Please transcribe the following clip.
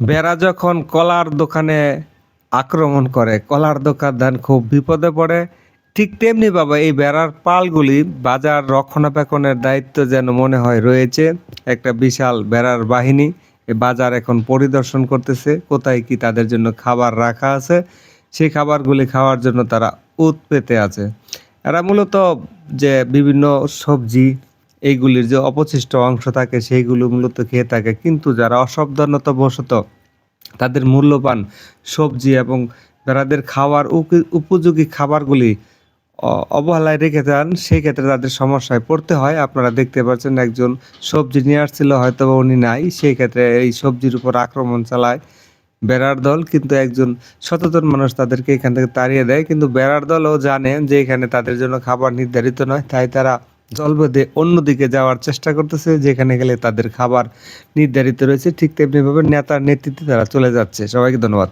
বেড়া যখন কলার দোকানে আক্রমণ করে, কলার দোকানদার খুব বিপদে পড়ে। ঠিক তেমনি বাবা এই বেড়ার পালগুলি বাজার রক্ষণাবেক্ষণের দায়িত্ব যেন মনে হয় রয়েছে। একটা বিশাল বেড়ার বাহিনী বাজার এখন পরিদর্শন করতেছে, কোথায় কি তাদের জন্য খাবার রাখা আছে। সেই খাবারগুলি খাওয়ার জন্য তারা উত পেতে আছে। এরা মূলত যে বিভিন্ন সবজি এইগুলির যে অবশিষ্ট অংশ থাকে, সেইগুলো মূলত খেয়ে থাকে। কিন্তু যারা অসাবধানতা বশত তাদের মূল্যবান সবজি এবং বেড়াদের খাওয়ার উপযোগী খাবারগুলি অবহেলায় রেখে দেন সেই ক্ষেত্রে তাদের সমস্যায় পড়তে হয়। আপনারা দেখতে পাচ্ছেন একজন সবজি নিয়ে আসছিল হয়তো বা উনি নাই সেই ক্ষেত্রে এই সবজির উপর আক্রমণ চালায় বেড়ার দল। কিন্তু একজন সচেতন মানুষ তাদেরকে এখান থেকে তাড়িয়ে দেয়। কিন্তু বেড়ার দলও জানে যে এখানে তাদের জন্য খাবার নির্ধারিত নয়, তাই তারা জল অন্যদিকে যাওয়ার চেষ্টা করতেছে, যেখানে গেলে তাদের খাবার নির্ধারিত রয়েছে। ঠিক তেমনিভাবে নেতার নেতৃত্বে তারা চলে যাচ্ছে। সবাইকে ধন্যবাদ।